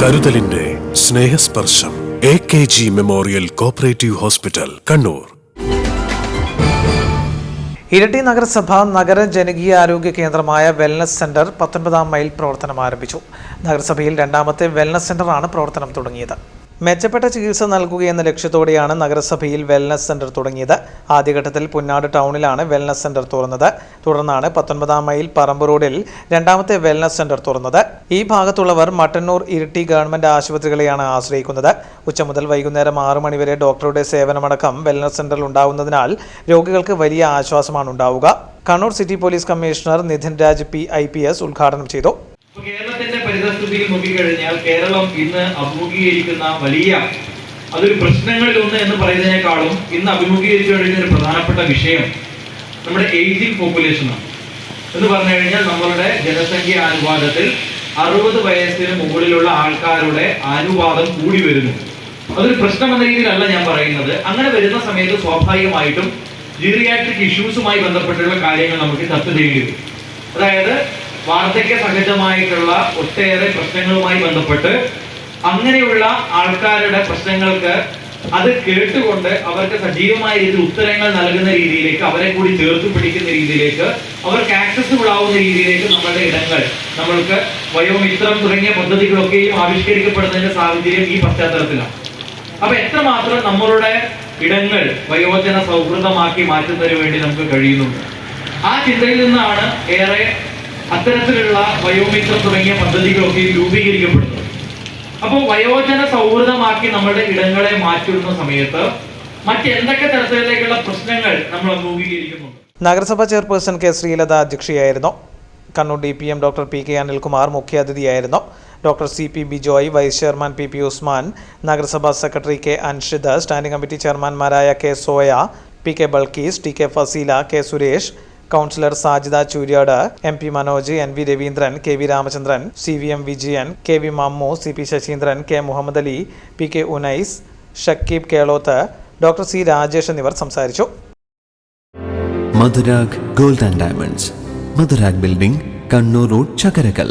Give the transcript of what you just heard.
കരുതലിന്റെ Snehasparsham A K G memorial cooperative hospital Kannur. Iritty നഗരസഭ നഗര ജനകീയ ആരോഗ്യ കേന്ദ്രമായ വെൽനസ് സെന്റർ പത്തൊൻപതാം മൈൽ പ്രവർത്തനം ആരംഭിച്ചു. നഗരസഭയിൽ രണ്ടാമത്തെ വെൽനസ് സെന്ററാണ് പ്രവർത്തനം തുടങ്ങിയത്. മെച്ചപ്പെട്ട ചികിത്സ നൽകുകയെന്ന ലക്ഷ്യത്തോടെയാണ് നഗരസഭയിൽ വെൽനസ് സെന്റർ തുടങ്ങിയത്. ആദ്യഘട്ടത്തിൽ പുന്നാട് ടൗണിലാണ് വെൽനസ് സെന്റർ തുറന്നത്. തുടർന്നാണ് പത്തൊൻപതാം മൈൽ പറമ്പ് റോഡിൽ രണ്ടാമത്തെ വെൽനസ് സെന്റർ തുറന്നത്. ഈ ഭാഗത്തുള്ളവർ മട്ടന്നൂർ ഇരിട്ടി ഗവൺമെന്റ് ആശുപത്രികളെയാണ് ആശ്രയിക്കുന്നത്. ഉച്ച മുതൽ വൈകുന്നേരം ആറു മണിവരെ ഡോക്ടറുടെ സേവനമടക്കം വെൽനസ് സെന്ററിൽ ഉണ്ടാവുന്നതിനാൽ രോഗികൾക്ക് വലിയ ആശ്വാസമാണ് ഉണ്ടാവുക. Kannur city police commissioner Nidhin Raj P I P S ഉദ്ഘാടനം ചെയ്തു. പരിതസ്ഥിതിയിൽ നോക്കിക്കഴിഞ്ഞാൽ കേരളം ഇന്ന് അഭിമുഖീകരിക്കുന്ന വലിയ അതൊരു പ്രശ്നങ്ങളിൽ ഒന്ന് എന്ന് പറയുന്നതിനേക്കാളും ഇന്ന് അഭിമുഖീകരിച്ചു കഴിഞ്ഞ ഒരു പ്രധാനപ്പെട്ട വിഷയം നമ്മുടെ ഏജിംഗ് പോപ്പുലേഷനാണ് എന്ന് പറഞ്ഞു കഴിഞ്ഞാൽ നമ്മളുടെ ജനസംഖ്യ അനുപാതത്തിൽ അറുപത് വയസ്സിന് മുകളിലുള്ള ആൾക്കാരുടെ അനുപാതം കൂടി വരുന്നു. അതൊരു പ്രശ്നം എന്ന രീതിയിലല്ല ഞാൻ പറയുന്നത്. അങ്ങനെ വരുന്ന സമയത്ത് സ്വാഭാവികമായിട്ടും ജീറിയാട്രിക് ഇഷ്യൂസുമായി ബന്ധപ്പെട്ടുള്ള കാര്യങ്ങൾ നമുക്ക് ചർച്ച ചെയ്യേണ്ടി വരും. അതായത് വാർദ്ധക്യ സഹജമായിട്ടുള്ള ഒട്ടേറെ പ്രശ്നങ്ങളുമായി ബന്ധപ്പെട്ട് അങ്ങനെയുള്ള ആൾക്കാരുടെ പ്രശ്നങ്ങൾക്ക് അത് കേട്ടുകൊണ്ട് അവർക്ക് സജീവമായ രീതിയിൽ ഉത്തരങ്ങൾ നൽകുന്ന രീതിയിലേക്ക് അവരെ കൂടി ചേർത്ത് പിടിക്കുന്ന രീതിയിലേക്ക് അവർക്ക് ആക്സസിബിൾ ആവുന്ന രീതിയിലേക്ക് നമ്മളുടെ ഇടങ്ങൾ നമ്മൾക്ക് വയോമിത്രം തുടങ്ങിയ പദ്ധതികളൊക്കെയും ആവിഷ്കരിക്കപ്പെടുന്നതിന്റെ സാഹചര്യം ഈ പശ്ചാത്തലത്തിലാണ്. അപ്പൊ എത്രമാത്രം നമ്മളുടെ ഇടങ്ങൾ വയോജന സൗഹൃദമാക്കി മാറ്റുന്നതിന് വേണ്ടി നമുക്ക് കഴിയുന്നുണ്ട്? ആ ചിന്തയിൽ നിന്നാണ് ഏറെ അത്തരത്തിലുള്ള വയോമിത്രം തുടങ്ങിയ പദ്ധതികളൊക്കെ രൂപീകരിക്കപ്പെടുന്നത് അപ്പോൾ വയോജന സൗഹൃദമാക്കി നമ്മുടെ ഇടങ്ങളെ മാറ്റുന്ന സമയത്ത് മറ്റെന്തൊക്കെ തരത്തിലേക്കുള്ള പ്രശ്നങ്ങൾ നമ്മൾ അഭിമുഖീകരിക്കുന്നുണ്ട്? നഗരസഭാ chairperson K Sreelatha അധ്യക്ഷയായിരുന്നു. Kannur D P M doctor P K Anilkumar മുഖ്യാതിഥിയായിരുന്നു. Doctor C P Bijoy vice chairman P P Usman നഗരസഭാ secretary K Anshid standing committee ചെയർമാൻമാരായ K Soya P K Balkees T K Faseela K Suresh councillor Sajida Churyad M P Manoj N V Raveendran K V Ramachandran C V M Vijayan K V Mammu C P Sasheendran K Muhammad Ali P K Unais Shakeeb Kelothu doctor C Rajesh എന്നിവർ സംസാരിച്ചു. Madhurag gold and diamonds. Madhurag building Kannur road Chakkarakal.